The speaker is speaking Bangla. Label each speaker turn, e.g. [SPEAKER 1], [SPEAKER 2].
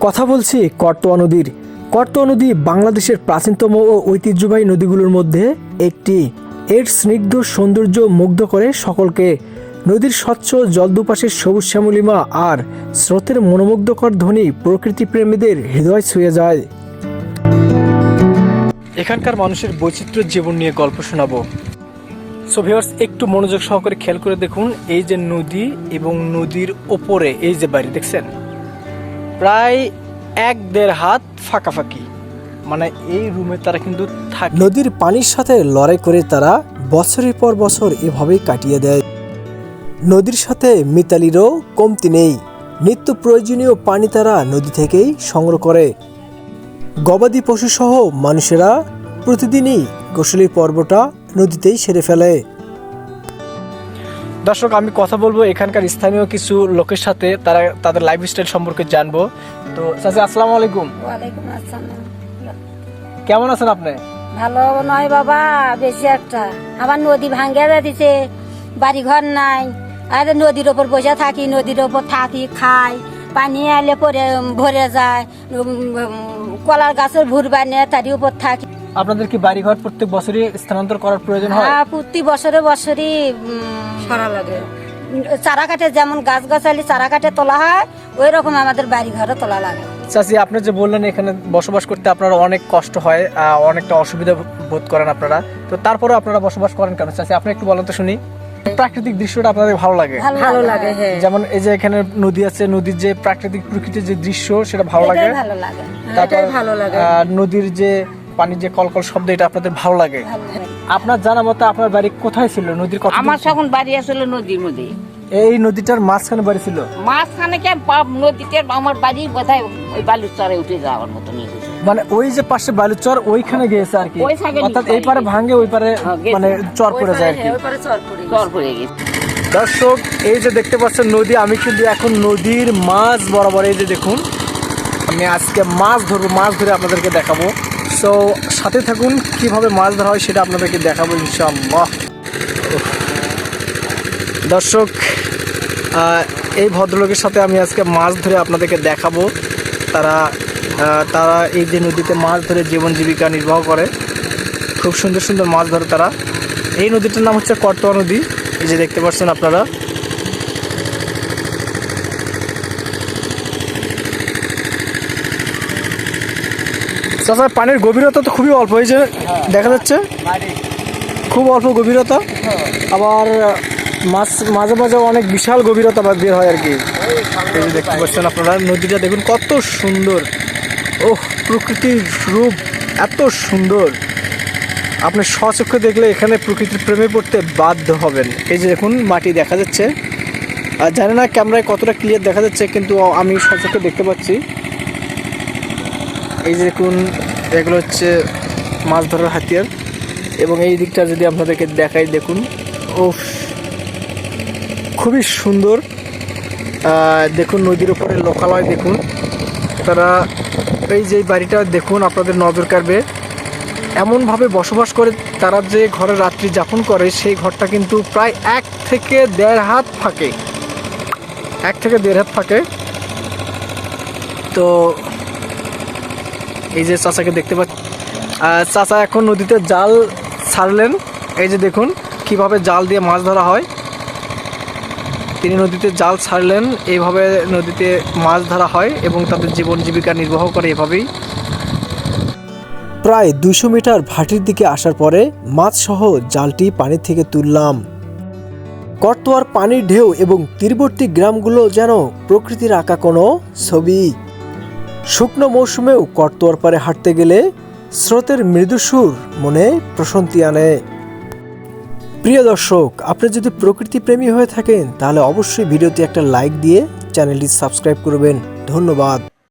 [SPEAKER 1] কথা বলছি করতোয়া নদীর। করতোয়া নদী বাংলাদেশের প্রাচীনতম ও ঐতিহ্যবাহী নদীগুলোর মধ্যে একটি। এর স্নিগ্ধ সৌন্দর্য মুগ্ধ করে সকলকে। নদীর স্বচ্ছ জল দুপাশের সবুজ শ্যামলিমা আর স্রোতের মনোমুগ্ধকর ধ্বনি প্রকৃতি প্রেমীদের হৃদয় ছুঁয়ে যায়। এখানকার মানুষের বৈচিত্র্য জীবন নিয়ে গল্প শোনাবো। সো ভিউয়ার্স একটু মনোযোগ সহকারে খেয়াল করে দেখুন এই যে নদী এবং নদীর ওপরে এই যে বাড়ি দেখছেন? প্রায় এক দেড় হাত ফাঁকাফাঁকি। মানে এই রুমে তারা কিন্তু থাকে। নদীর পানির সাথে লড়াই করে তারা বছরের পর বছর এভাবেই কাটিয়ে দেয়। নদীর সাথে মিতালিরও কমতি নেই। নিত্য প্রয়োজনীয় পানি তারা নদী থেকেই সংগ্রহ করে। গবাদি পশুসহ মানুষেরা প্রতিদিনই গোসলের পর্বটা নদীতেই সেরে ফেলে। দর্শক আমি কথা বলব এখানকার স্থানীয় কিছু লোকের সাথে। তারা তাদের লাইফস্টাইল সম্পর্কে জানব। তো চাচা আসসালামু আলাইকুম।
[SPEAKER 2] ওয়ালাইকুম আসসালাম।
[SPEAKER 1] কেমন আছেন আপনি?
[SPEAKER 2] ভালো নয় বাবা বেশি একটা। আমার নদী ভাঙ্গে দিছে বাড়ি ঘর নাই। আর নদীর ওপর বসে থাকি নদীর ওপর থাকি খাই পানি এলে পরে ভরে যায় কলার গাছের ভুর বানিয়ে তারই উপর থাকি।
[SPEAKER 1] আপনাদের কি বাড়িঘর প্রত্যেক বছরই স্থানান্তর করার প্রয়োজন হয়?
[SPEAKER 2] হ্যাঁ প্রতি বছরে বছরই সারা লাগে। চারা কাটে যেমন গাছ গাছালি চারা কাটে তোলা হয় ওই রকম আমাদের বাড়ি ঘরে তোলা লাগে।
[SPEAKER 1] চাচি আপনি যে বললেন এখানে বসবাস করতে আপনারা অনেক কষ্ট হয় অনেকটা অসুবিধা বোধ করেন আপনারা। তো তারপরে আপনারা বসবাস করেন কেন? চাচি আপনি একটু বলেন তো শুনি। প্রাকৃতিক দৃশ্যটা আপনাদের ভালো লাগে?
[SPEAKER 2] ভালো লাগে হ্যাঁ।
[SPEAKER 1] যেমন এই যে এখানে নদী আছে নদীর যে প্রাকৃতিক প্রকৃতির যে দৃশ্য সেটা ভালো লাগে।
[SPEAKER 2] লাগে।
[SPEAKER 1] তারপর নদীর যে পানির যে কলকল শব্দ এটা আপনাদের ভালো লাগে। আপনার জানা মতো আপনার বাড়ি কোথায় ছিল? নদীর কথা
[SPEAKER 3] আমার যখন বাড়ি আসলে নদীর মধ্যে
[SPEAKER 1] এই নদীটার মাঝখানে বাড়ি ছিল।
[SPEAKER 3] মাঝখানে কে নদীতে আমার বাড়ি বোধহয় ওই বালুর চরে উঠে যাওয়ার মতো নিয়ে
[SPEAKER 1] মানে ওই যে পাশে বালুচর ওইখানে গিয়েছে আর কি। অর্থাৎ এই পারে ভাঙে ওই পারে
[SPEAKER 3] হ্যাঁ,
[SPEAKER 1] মানে চর পড়ে যায় আর কি।
[SPEAKER 3] চর পড়ে গেছে।
[SPEAKER 1] দর্শক এই যে দেখতে পাচ্ছেন নদী আমি কিন্তু এখন নদীর মাছ বরাবর এই যে দেখুন আমি আজকে মাছ ধরবো মাছ ধরে আপনাদেরকে দেখাবো। সো সাথে থাকুন কীভাবে মাছ ধরা হয় সেটা আপনাদেরকে দেখাবো ইনশাআল্লাহ। দর্শক এই ভদ্রলোকের সাথে আমি আজকে মাছ ধরে আপনাদেরকে দেখাবো। তারা তারা এই যে নদীতে মাছ ধরে জীবন জীবিকা নির্বাহ করে খুব সুন্দর সুন্দর মাছ ধরে তারা। এই নদীটার নাম হচ্ছে করতোয়া নদী এই যে দেখতে পাচ্ছেন আপনারা। চাষা পানির গভীরতা তো খুবই অল্প এই যে দেখা যাচ্ছে। খুব অল্প গভীরতা। আবার মাছ, মাঝে মাঝে অনেক বিশাল গভীরতা বা বের হয় আর কি। দেখতে পাচ্ছেন আপনারা, নদীটা দেখুন কত সুন্দর। ওহ, প্রকৃতির রূপ এত সুন্দর। আপনি স্বচক্ষে দেখলে এখানে প্রকৃতির প্রেমে পড়তে বাধ্য হবেন। এই যে দেখুন, মাটি দেখা যাচ্ছে। আর জানি না ক্যামেরায় কতটা ক্লিয়ার দেখা যাচ্ছে, কিন্তু আমি স্বচক্ষে দেখতে পাচ্ছি। এই যে দেখুন, এগুলো হচ্ছে মাছ ধরার হাতিয়ার। এবং এই দিকটা যদি আপনাদেরকে দেখাই, দেখুন। ও খুবই সুন্দর। দেখুন নদীর উপরে লোকালয় দেখুন। তারা এই যে বাড়িটা দেখুন, আপনাদের নজর কাড়বে। এমনভাবে বসবাস করে তারা যে ঘরে রাত্রি যাপন করে, সেই ঘরটা কিন্তু প্রায় এক থেকে দেড় হাত ফাঁকে। এক থেকে দেড় হাত ফাঁকে। তো এই যে চাচাকে দেখতে পাচ্ছি। চাচা এখন নদীতে জাল ছাড়লেন। এই যে দেখুন, কীভাবে জাল দিয়ে মাছ ধরা হয়। তিনি নদীতে জাল ছাড়লেন। এইভাবে নদীতে মাছ ধরা হয় এবং তাদের জীবন জীবিকা নির্বাহ করে এভাবেই। প্রায় দুশো মিটার ভাটির দিকে আসার পরে মাছসহ জালটি পানি থেকে তুললাম। করতোয়ার পানির ঢেউ এবং তীরবর্তী গ্রামগুলো যেন প্রকৃতির আঁকা কোনো ছবি। শুকনো মৌসুমেও করতোয়ার পারে হাঁটতে গেলে স্রোতের মৃদু সুর মনে প্রশান্তি আনে। প্রিয় দর্শক, আপনি যদি প্রকৃতি প্রেমী হয়ে থাকেন, তাহলে অবশ্যই ভিডিওতে একটা লাইক দিয়ে চ্যানেলটি সাবস্ক্রাইব করবেন। ধন্যবাদ।